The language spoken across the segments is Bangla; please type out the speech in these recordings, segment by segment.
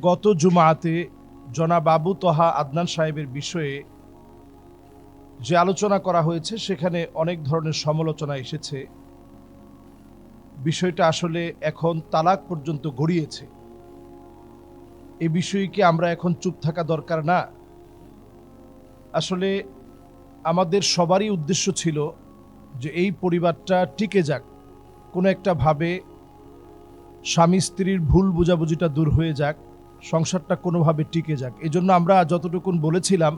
গত জুমাতে জনাব আবু তহা আদনান সাহেবের বিষয়ে যে আলোচনা করা হয়েছে, সেখানে অনেক ধরনের সমালোচনা এসেছে। বিষয়টা আসলে এখন তালাক পর্যন্ত গড়িয়েছে। এ বিষয়ে কি আমরা এখন চুপ থাকা দরকার? না। আসলে আমাদের সবারই উদ্দেশ্য ছিল যে এই পরিবারটা টিকে যাক। কোনো একটা ভাবে স্বামী স্ত্রীর ভুল বোঝাবুঝিটা দূর হয়ে যাক। সংসারটা কোনোভাবে টিকে যাক। এজন্য আমরা যতটুকুন বলেছিলাম,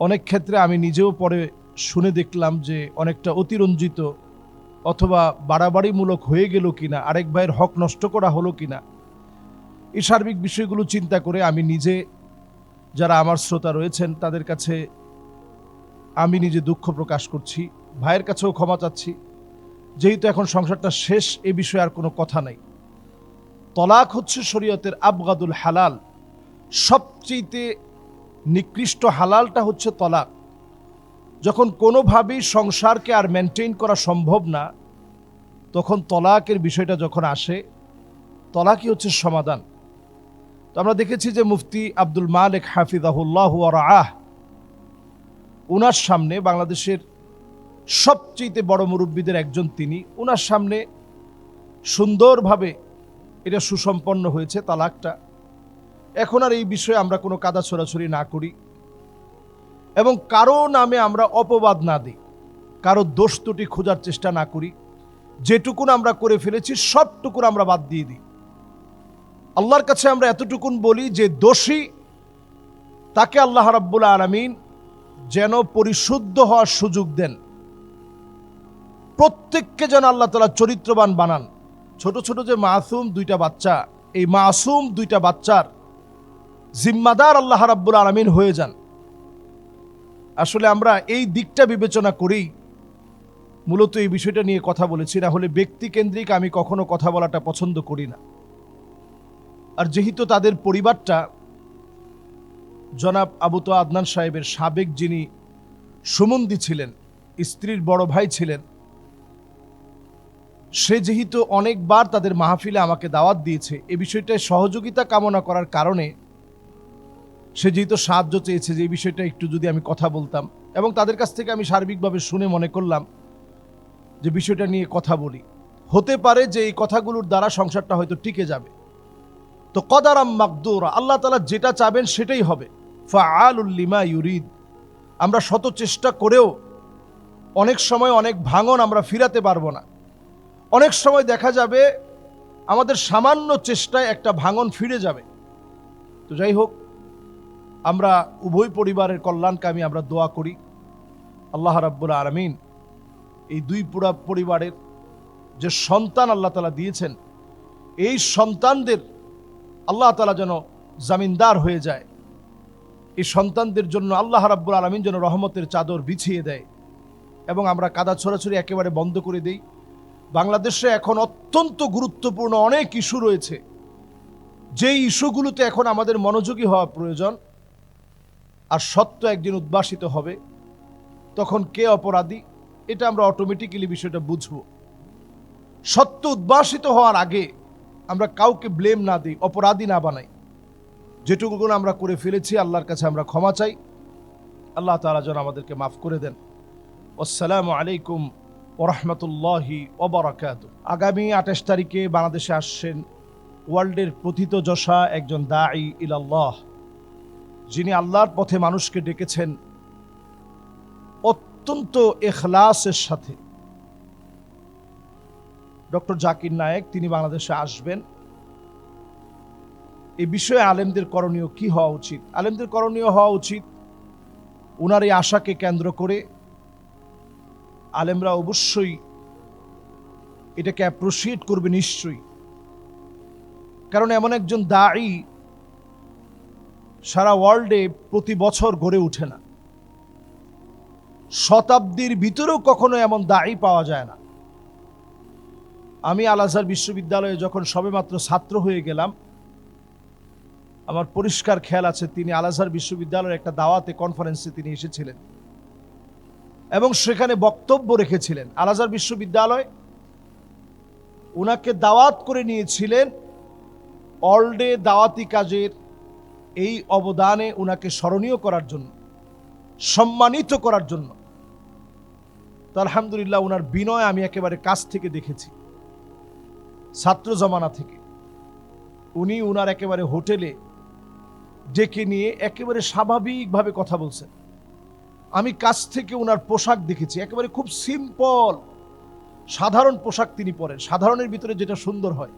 অনেক ক্ষেত্রে আমি নিজেও পরে শুনে দেখলাম যে অনেকটা অতিরঞ্জিত অথবা বাড়াবাড়িমূলক হয়ে গেল কিনা, আরেক ভাইয়ের হক নষ্ট করা হলো কিনা, এই সার্বিক বিষয়গুলো চিন্তা করে আমি নিজে যারা আমার শ্রোতা রয়েছেন, তাদের কাছে আমি নিজে দুঃখ প্রকাশ করছি, ভাইয়ের কাছেও ক্ষমা চাচ্ছি। যেহেতু এখন সংসারটা শেষ, এ বিষয়ে আর কোনো কথা নাই। তলাক হচ্ছে শরীয়তের আবগাদুল হালাল। সবচেয়েতে নিকৃষ্ট হালালটা হচ্ছে তলাক। যখন কোনোভাবেই সংসারকে আর মেনটেন করা সম্ভব না, তখন তলাকের বিষয়টা যখন আসে, তলাকই হচ্ছে সমাধান। তো আমরা দেখেছি যে মুফতি আব্দুল মালিক হাফিজাহুল্লাহ আহ ওনার সামনে বাংলাদেশের সবচেয়ে বড় মুরব্বীদের একজন তিনি ওনার সামনে সুন্দরভাবে এটা সুসম্পন্ন হয়েছে, তালাকটা। এখন আর এই বিষয়ে আমরা কোনো কাদা ছোড়াছড়ি না করি। এবং কারও নামে আমরা অপবাদ না দিই, কারও দোষ ত্রুটি খোঁজার চেষ্টা না করি। যেটুকুন আমরা করে ফেলেছি, সবটুকুন আমরা বাদ দিয়ে দিই। আল্লাহর কাছে আমরা এতটুকুন বলি যে দোষী, তাকে আল্লাহ রাব্বুল আলমিন যেন পরিশুদ্ধ হওয়ার সুযোগ দেন। প্রত্যেককে যেন আল্লাহ তালা চরিত্রবান বানান। ছোট ছোট যে মাসুম দুইটা বাচ্চা, এই মাসুম দুইটা বাচ্চার জিম্মাদার আল্লাহ রাব্বুল আলমিন হয়ে যান। আসলে আমরা এই দিকটা বিবেচনা করেই মূলত এই বিষয়টা নিয়ে কথা বলেছি, না হলে ব্যক্তিকেন্দ্রিক আমি কখনো কথা বলাটা পছন্দ করি না। আর যেহেতু তাদের পরিবারটা জনাব আবু তো আদনান সাহেবের সাবেক যিনি সুমন্দি ছিলেন, স্ত্রীর বড় ভাই ছিলেন সে যেহেতু অনেকবার তাদের মাহফিলে আমাকে দাওয়াত দিয়েছে, এ বিষয়টায় সহযোগিতা কামনা করার কারণে সে যেহেতু সাহায্য চেয়েছে যে, এই বিষয়টা একটু যদি আমি কথা বলতাম এবং তাদের কাছ থেকে আমি সার্বিকভাবে শুনে মনে করলাম যে, বিষয়টা নিয়ে কথা বলি। হতে পারে যে, এই কথাগুলোর দ্বারা সংসারটা হয়তো টিকে যাবে। তো কদারাম মাকদুর, আল্লাহ তালা যেটা চাবেন সেটাই হবে। ফাআলুল্লিমা ইউরিদ, আমরা শত চেষ্টা করেও অনেক সময় অনেক ভাঙন আমরা ফিরাতে পারব না। অনেক সময় দেখা যাবে আমাদের সামান্য চেষ্টায় একটা ভাঙন ফিরে যাবে। তো যাই হোক, আমরা উভয় পরিবারের কল্যাণকামী আমরা দোয়া করি। আল্লাহ রাব্বুল আলমিন এই দুই পুরা পরিবারের যে সন্তান আল্লাহ তালা দিয়েছেন, এই সন্তানদের আল্লাহ তালা যেন জামিনদার হয়ে যায়। এই সন্তানদের জন্য আল্লাহ রাব্বুল আলমিন যেন রহমতের চাদর বিছিয়ে দেয় এবং আমরা কাদা ছড়াছড়ি একেবারে বন্ধ করে দেই। বাংলাদেশে এখন অত্যন্ত গুরুত্বপূর্ণ অনেক ইস্যু রয়েছে। যেই ইস্যুগুলোতে এখন আমাদের মনোযোগী হওয়া প্রয়োজন, আর সত্য একদিন উদ্ভাসিত হবে, তখন কে অপরাধী, এটা আমরা অটোমেটিক্যালি বিষয়টা বুঝব। সত্য উদ্ভাসিত হওয়ার আগে আমরা কাউকে ব্লেম না দিই, অপরাধী না বানাই। যেটুকু আমরা করে ফেলেছি, আল্লাহর কাছে আমরা ক্ষমা চাই। আল্লাহ তালা যেন আমাদেরকে মাফ করে দেন। আসসালামু আলাইকুম ওরহমতুল্লাহি ওবরাকাত আগামী আঠাশ তারিখে বাংলাদেশে আসছেন ওয়ার্ল্ডের প্রথিত যশা একজন দাঈ ইলাল্লাহ, যিনি আল্লাহর পথে মানুষকে ডেকেছেন অত্যন্ত এখলাসের সাথে। ডক্টর জাকির নায়েক, তিনি বাংলাদেশে আসবেন। এই বিষয়ে আলেমদের করণীয় কি হওয়া উচিত? আলেমদের করণীয় হওয়া উচিত ওনার এই আশাকে কেন্দ্র করে আলেমরা অবশ্যই এটাকে অ্যাপ্রোসিয়েট করবে নিশ্চয়ই। কারণ এমন একজন দায়ী সারা ওয়ার্ল্ডে প্রতি বছর গড়ে ওঠে না। শতাব্দীর ভিতরেও কখনো এমন দায়ী পাওয়া যায় না। আমি আল আজহার বিশ্ববিদ্যালয়ে যখন সবেমাত্র ছাত্র হয়ে গেলাম, আমার পরিষ্কার খেয়াল আছে, তিনি আল আজহার বিশ্ববিদ্যালয়ের একটা দাওয়াতে কনফারেন্সে তিনি এসেছিলেন। এবং সেখানে বক্তব্য রেখেছিলেন। আল আজহার বিশ্ববিদ্যালয় ওনাকে দাওয়াত করে নিয়েছিলেন, অল ডে দাওয়াতি কাজের এই অবদানে ওনাকে স্মরণীয় করার জন্য, সম্মানিত করার জন্য। তো আলহামদুলিল্লাহ উনার বিনয় আমি একেবারে কাছ থেকে দেখেছি, ছাত্র জমানা থেকে। উনি উনার একেবারে হোটেলে ডেকে নিয়ে একেবারে স্বাভাবিকভাবে কথা বলছেন। আমি কাছ থেকে উনার পোশাক দেখেছি। একেবারে খুব সিম্পল সাধারণ পোশাক তিনি পরেন। সাধারণের ভিতরে যেটা সুন্দর হয়।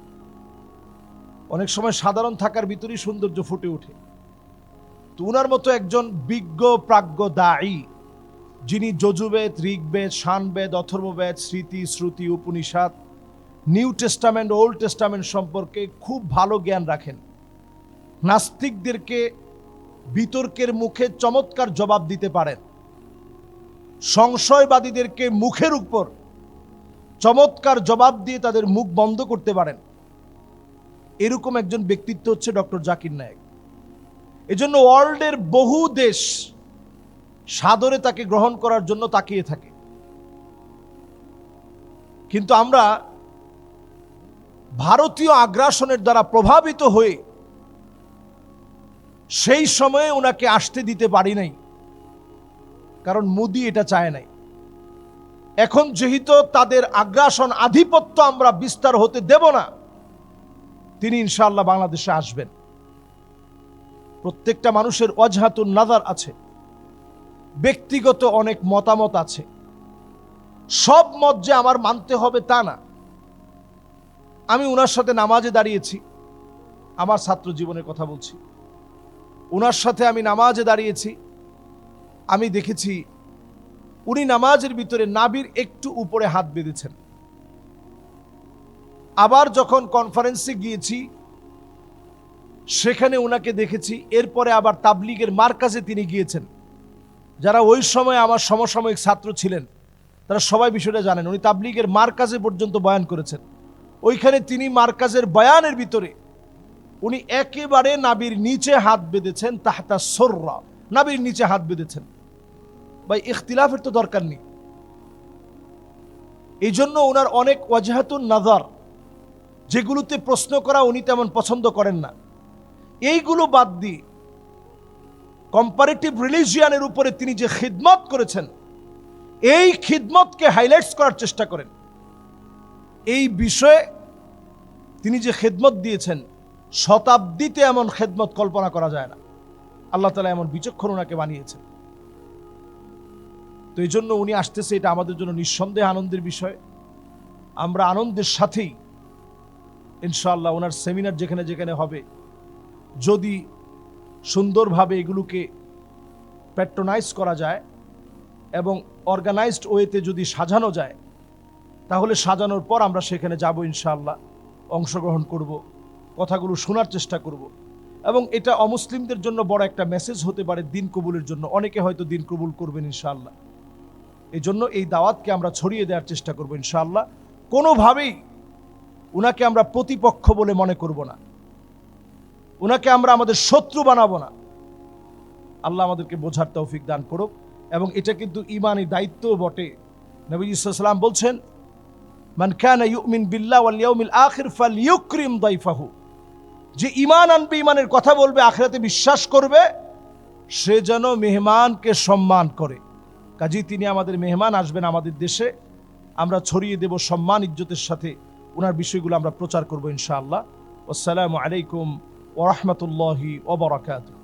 অনেক সময় সাধারণ থাকার ভিতরেই সৌন্দর্য ফুটে ওঠে। তো উনার মতো একজন বিজ্ঞ, প্রাজ্ঞ দায়ী, যিনি যজুবেদ, ঋগ্বেদ শানবেদ অথর্ববেদ, স্মৃতি, শ্রুতি, Upanishad, New Testament, Old Testament সম্পর্কে খুব ভালো জ্ঞান রাখেন। নাস্তিকদেরকে বিতর্কের মুখে চমৎকার জবাব দিতে পারেন। সংশয়বাদীদেরকে মুখের উপর চমৎকার জবাব দিয়ে তাদের মুখ বন্ধ করতে পারেন। এরকম একজন ব্যক্তিত্ব হচ্ছে ডক্টর জাকির নায়েক। এজন্য ওয়ার্ল্ডের বহু দেশ সাদরে তাকে গ্রহণ করার জন্য তাকিয়ে থাকে। কিন্তু আমরা ভারতীয় আগ্রাসনের দ্বারা প্রভাবিত হয়ে সেই সময়ে ওনাকে আসতে দিতে পারি নাই। কারণ মোদি এটা চায় নাই। এখন যেহেতু তাদের আগ্রাসন আধিপত্য আমরা বিস্তার হতে দেব না, তিনি ইনশাআল্লাহ বাংলাদেশে আসবেন। প্রত্যেকটা মানুষের অজহাতুন নাজার আছে, ব্যক্তিগত অনেক মতামত আছে। সব মত যে আমার মানতে হবে তা না। আমি ওনার সাথে নামাজে দাঁড়িয়েছি, আমার ছাত্র জীবনের কথা বলছি। ওনার সাথে আমি নামাজে দাঁড়িয়েছি আমি দেখেছি উনি নামাজের ভিতরে নাবির একটু উপরে হাত বেঁধেছেন। আবার যখন কনফারেন্সে গিয়েছি, সেখানে ওনাকে দেখেছি, এরপরে আবার তাবলিগের মার্কাজে তিনি গিয়েছেন। যারা ওই সময় আমার সমসাময়িক ছাত্র ছিলেন, তারা সবাই বিষয়টা জানেন, উনি তাবলিগের মার্কাজে পর্যন্ত বয়ান করেছেন। ওইখানে তিনি মার্কাজের বয়ানের ভিতরে উনি একেবারে নাবির নিচে হাত বেঁধেছেন, তাহতা সর্রা, নাবির নিচে হাত বেঁধেছেন। ভাই, ইখতিলাফের তো দরকার নেই। এই জন্য ওনার অনেক ওয়াজাহাতুন নাজার, যেগুলোতে প্রশ্ন করা উনি তেমন পছন্দ করেন না। এইগুলো বাদ দিয়ে কম্পারেটিভ রিলিজিয়ানের উপরে তিনি যে খিদমত করেছেন, এই খিদমতকে হাইলাইটস করার চেষ্টা করেন। এই বিষয়ে তিনি যে খেদমত দিয়েছেন, শতাব্দীতে এমন খেদমত কল্পনা করা যায় না। আল্লাহ তালা এমন বিচক্ষণ ওনাকে বানিয়েছেন। তো এই জন্য উনি আসতেছে, এটা আমাদের জন্য নিঃসন্দেহে আনন্দের বিষয়। আমরা আনন্দের সাথেই ইনশাআল্লাহ ওনার সেমিনার যেখানে যেখানে হবে, যদি সুন্দরভাবে এগুলোকে প্যাট্রোনাইজ করা যায় এবং অর্গানাইজড ওয়েতে যদি সাজানো যায়, তাহলে সাজানোর পর আমরা সেখানে যাব ইনশাআল্লাহ, অংশগ্রহণ করব, কথাগুলো শোনার চেষ্টা করব। এবং এটা অমুসলিমদের জন্য বড় একটা মেসেজ হতে পারে দিন কবুলের জন্য, অনেকে হয়তো দিন কবুল করবেন ইনশাআল্লাহ। এই জন্য এই দাওয়াতকে আমরা ছড়িয়ে দেওয়ার চেষ্টা করব ইনশাআল্লাহ। কোনোভাবেই উনাকে আমরা প্রতিপক্ষ বলে মনে করব না। উনাকে আমরা আমাদের শত্রু বানাবো না। আল্লাহ আমাদেরকে বোঝার তৌফিক দান করুক এবং এটা কিন্তু ইমানি দায়িত্ব বটে। নবী ইসলাম বলছেন, মান কানা ইউমিন বিল্লাহ ওয়াল ইয়াউমিল আখির ফালইউকরিম দাইফাহু। যে ঈমান আনবে ইমানের কথা বলবে, আখিরাতে বিশ্বাস করবে, সে যেন মেহমানকে সম্মান করে। কাজী তিনি আমাদের মেহমান আসবেন আমাদের দেশে। আমরা ছড়িয়ে দেব সম্মান, ইজ্জতের সাথে। ওনার বিষয়গুলো আমরা প্রচার করব ইনশাআল্লাহ। আসসালামু আলাইকুম ওরহমতুল্লাহি ওবরাকাতুহ